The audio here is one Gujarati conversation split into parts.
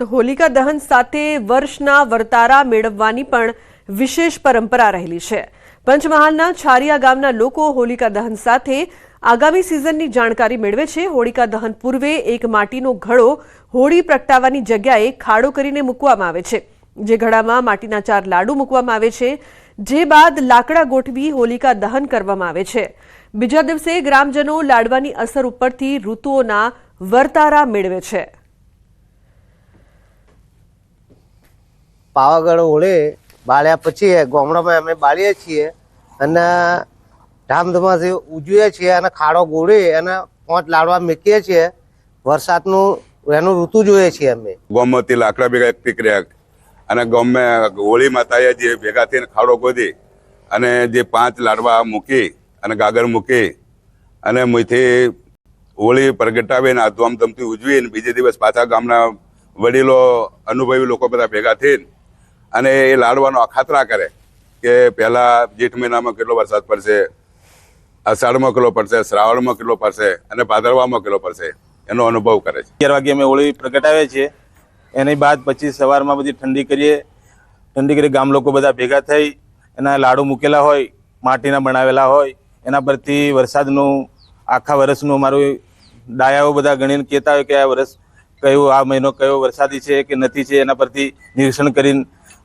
તો હોલિકા દહન સાથે વર્ષના વર્તારા મેળવવાની પણ વિશેષ પરંપરા રહેલી છે. પંચમહાલના છારિયા ગામના લોકો હોલિકા દહન સાથે આગામી સિઝનની જાણકારી મેળવે છે. હોળિકા દહન પૂર્વે એક માટીનો ઘડો હોળી પ્રગટાવવાની જગ્યાએ ખાડો કરીને મૂકવામાં આવે છે. જે ઘડામાં માટીના ચાર લાડુ મૂકવામાં આવે છે. જે બાદ લાકડા ગોઠવી હોલિકા દહન કરવામાં આવે છે. બીજા દિવસે ગ્રામજનો લાડવાની અસર ઉપરથી ઋતુઓના વર્તારા મેળવે છે. પાવાગઢ હોળે બાળ્યા પછી ગામડામાં અમે બાળીએ છીએ અને ધામધૂમાથી ઉજવીએ છીએ અને ખાડો ગોળી અને પાંચ લાડવા મૂકીએ છીએ. વરસાદનું, એનું ઋતુ જોઈએ છીએ અમે. ગોમતી લાકડા ભેગા એકઠી કર્યા અને ગમે હોળી માતાએ જે ભેગા થઈને ખાડો ગોધી અને જે પાંચ લાડવા મૂકી અને ગાગર મૂકી અને મૂથી હોળી પ્રગટાવીને આ ધૂમધમથી ઉજવીને બીજે દિવસ પાછા ગામના વડીલો, અનુભવી લોકો બધા ભેગા થઈને અને એ લાડવાનો અખાતરા કરે કે પહેલાં જેઠ મહિનામાં કેટલો વરસાદ પડશે અષાઢમાં કેટલો પડશે, શ્રાવણમાં કેટલો પડશે અને ભાદરવામાં કેટલો પડશે, એનો અનુભવ કરે છે. અગિયાર વાગે અમે હોળી પ્રગટાવીએ છીએ. એની બાદ પછી સવારમાં બધી ઠંડી કરીએ. ઠંડી કરી ગામ લોકો બધા ભેગા થઈ, એના લાડુ મૂકેલા હોય, માટીના બનાવેલા હોય, એના પરથી વરસાદનું, આખા વર્ષનું અમારું ડાયાઓ બધા ગણીને કહેતા હોય કે આ વર્ષ કયો, આ મહિનો કયો વરસાદી છે કે નથી છે, એના પરથી નિરીક્ષણ કરીને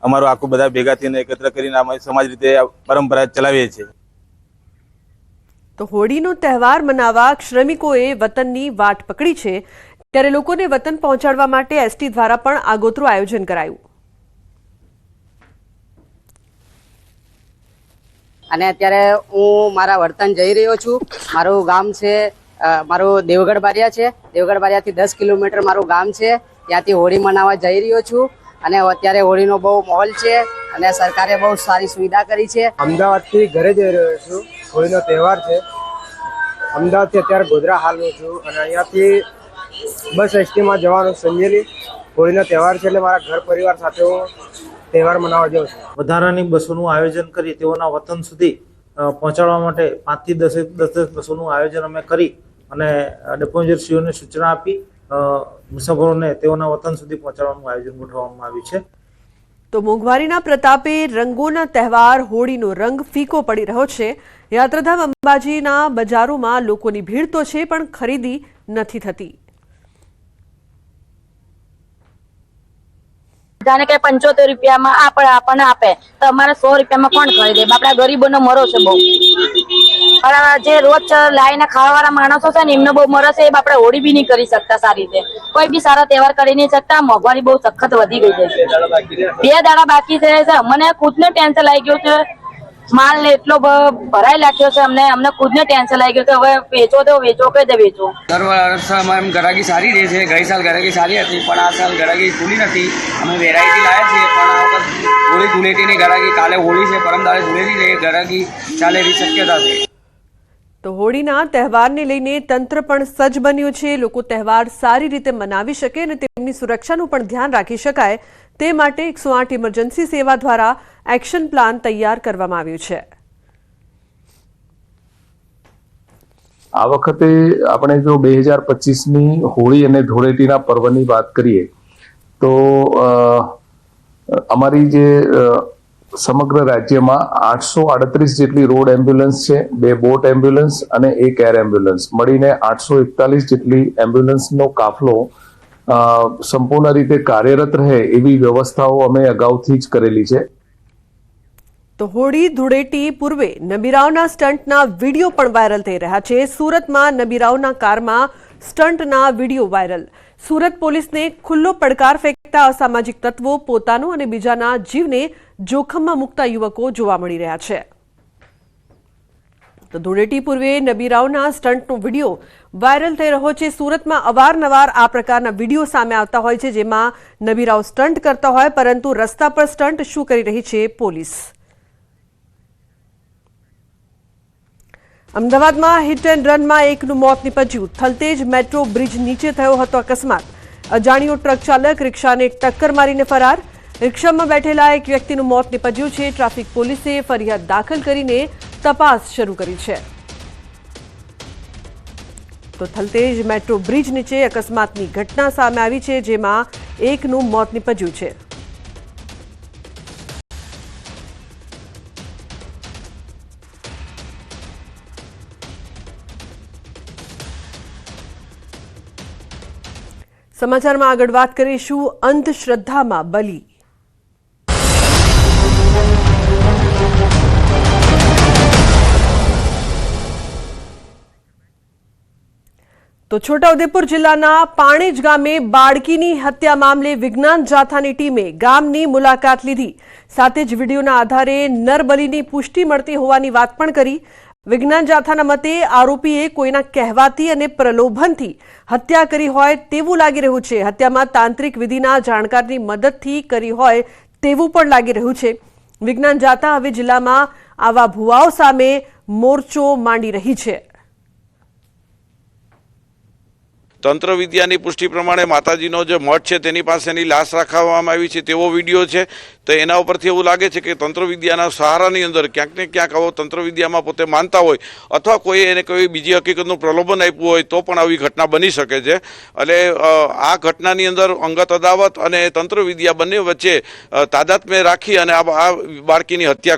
અમારું આખું બધા ભેગા થઈને એકત્ર કરીને અમે સમાજ રીતે પરંપરા ચલાવીએ છીએ. તો હોળીનો તહેવાર મનાવવા શ્રમિકોએ વતનની વાટ પકડી છે. ત્યારે લોકોને વતન પહોંચાડવા માટે એસટી દ્વારા પણ આગોતરું આયોજન કરાયું. અને અત્યારે હું મારા વર્તન જઈ રહ્યો છું. મારું ગામ છે મારું દેવગઢ બારિયા છે. દેવગઢ બારિયાથી દસ કિલોમીટર મારું ગામ છે. ત્યાંથી હોળી મનાવવા જઈ રહ્યો છું. અને અત્યારે હોળીનો બહુ માહોલ છે અને સરકારે બહુ સારી સુવિધા કરી છે. અમદાવાદથી ઘરે જઈ રહ્યો છું. હોળીનો તહેવાર છે. અમદાવાદથી અત્યારે ગોધરા હાલમાં છું અને અહીંયાથી બસ એસટીમાં જવાનું સંજેલી. હોળીનો તહેવાર છે એટલે મારા ઘર પરિવાર સાથે હું તહેવાર મનાવવા જાઉં છું. વધારાની બસોનું આયોજન કરી તેઓના વતન સુધી પહોંચાડવા માટે પાંચથી દસેક દસ દસ બસોનું આયોજન અમે કરી અને ડેપો એજન્સીઓને સૂચના આપી મુસાફરોને તેઓના વતન સુધી પહોંચાડવાનું આયોજન ગોઠવવામાં આવ્યું છે. તો મોંઘવારીના પ્રતાપે રંગોના તહેવાર હોળીનો રંગ ફીકો પડી રહ્યો છે. યાત્રાધામ અંબાજીના બજારોમાં લોકોની ભીડ તો છે પણ ખરીદી નથી થતી. જાણે કે પંચોતેર રૂપિયામાં આપણે આપણને આપે. તો અમારે સો રૂપિયામાં કોણ ખરીદે? આપણા ગરીબોનો મરો છે બહુ. પણ જે રોજ લાઈને ખાવાવાળા માણસો છે ને એમનો બહુ મરસ છે એ આપણે હોળી બી નહીં કરી શકતા સારી રીતે. કોઈ બી સારા તહેવાર કરી નહીં શકતા મોંઘવારી બહુ સખત વધી ગઈ છે. બે દાડા બાકી છે. છે. મને ખુદને ટેન્શન લાગી ગયું છે. માલ એટલો ભરાઈ નાખ્યો છે અમને. અમને ખુદને ટેન્શન લાગી ગયું કે હવે વેચો તો વેચો કઈ દે વેચો? દર વર્ષમાં એમ ગરાગી સારી રહે છે. ગઈ સાલ ગરાગી સારી હતી પણ આ સાલ ગરાગી ખુલી નથી. અમે વેરાયટી લાવ્યા છીએ પણ આ વખત હોળી ધૂળેટીની ગરાગી કાલે હોળી છે પરમ દાડે ધૂળેટી છે. ગરાગી ચાલે એવી શક્યતા છે. તો હોળીના તહેવારને લઈને તંત્ર પણ સજ્જ બન્યું છે. લોકો તહેવાર સારી રીતે મનાવી શકે અને તેમની સુરક્ષાનું પણ ધ્યાન રાખી શકાય. તે માટે એકસો આઠ ઇમરજન્સી સેવા દ્વારા એક્શન પ્લાન તૈયાર કરવામાં આવ્યું છે. આ વખતે આપણે જો બે હજાર પચીસની હોળી અને ધૂળેટીના પર્વની વાત કરીએ, તો અમારી જે સમગ્ર રાજ્યમાં આઠસો આડત્રીસ જેટલી રોડ એમ્બ્યુલન્સ છે, બે બોટ એમ્બ્યુલન્સ અને એક એર એમ્બ્યુલન્સ. મળીને આઠસો એકતાલીસ જેટલી એમ્બ્યુલન્સનો કાફલો સંપૂર્ણ રીતે કાર્યરત રહે એવી વ્યવસ્થાઓ અમે અગાઉથી જ કરેલી છે. તો હોળી ધૂળેટી પૂર્વે નબીરાવના સ્ટન્ટના વીડિયો પણ વાયરલ થઈ રહ્યા છે. સુરતમાં નબીરાવના કારમાં સ્ટન્ટના વીડિયો વાયરલ. સુરત પોલીસને ખુલ્લો પડકાર ફેંકતા અસામાજિક તત્વો પોતાનો અને બીજાના જીવને જોખમમાં મૂકતા યુવકો જોવા મળી રહ્યા છે. તો ધૂળેટી પૂર્વે નબીરાવના સ્ટન્ટનો વીડિયો વાયરલ થઈ રહ્યો છે. સુરતમાં અવારનવાર આ પ્રકારના વીડિયો સામે આવતા હોય છે, જેમાં નબીરાવ સ્ટન્ટ કરતા હોય, પરંતુ રસ્તા પર સ્ટન્ટ શું કરી રહી છે પોલીસ? અમદાવાદમાં હિટ એન્ડ રનમાં એકનું મોત નીપજ્યું. થલતેજ મેટ્રો બ્રિજ નીચે થયો હતો અકસ્માત. અજાણ્યો ટ્રક ચાલક રિક્ષાને ટક્કર મારીને ફરાર. રિક્ષામાં બેઠેલા એક વ્યક્તિનું મોત નીપજ્યું છે. ટ્રાફિક પોલીસે ફરિયાદ દાખલ કરીને તપાસ શરૂ કરી છે. તો થલતેજ મેટ્રો બ્રિજ નીચે અકસ્માતની ઘટના સામે આવી છે, જેમાં એકનું મોત નીપજ્યું છે. સમાચારમાં આગળ વાત કરીશું. અંધશ્રદ્ધામાં બલી. તો છોટાઉદેપુર જિલ્લાના પાણેજ ગામે બાળકીની હત્યા મામલે વિજ્ઞાન જાથાની ટીમે ગામની મુલાકાત લીધી. સાથે જ વિડીયોના આધારે નરબલીની પુષ્ટિ મળતી હોવાની વાત પણ કરી. વિજ્ઞાન જાથાના મતે આરોપીએ કોઈના કહેવાથી અને પ્રલોભનથી હત્યા કરી હોય તેવું લાગી રહ્યું છે. હત્યામાં તાંત્રિક વિધિના જાણકારની મદદથી કરી હોય તેવું પણ લાગી રહ્યું છે. વિજ્ઞાન જાથા હવે જિલ્લામાં આવા ભુવાઓ સામે મોરચો માંડી રહી છે. તંત્ર વિદ્યાની પુષ્ટિ પ્રમાણે માતાજીનો જે મઠ છે તેની પાસેની લાશ રાખવામાં આવી છે, તેવો વીડિયો છે. તો એના ઉપરથી એવું લાગે છે કે તંત્ર વિદ્યાના સહારાની અંદર ક્યાંક ને ક્યાંક આવો તંત્ર વિદ્યામાં પોતે માનતા હોય અથવા કોઈ એને કોઈ બીજી હકીકતનું પ્રલોભન આપ્યું હોય તો પણ આવી ઘટના બની શકે છે. એટલે આ ઘટનાની અંદર અંગત અદાવત અને તંત્ર વિદ્યા બંને વચ્ચે તાદાત્મ્ય રાખી અને આ બાળકીની હત્યા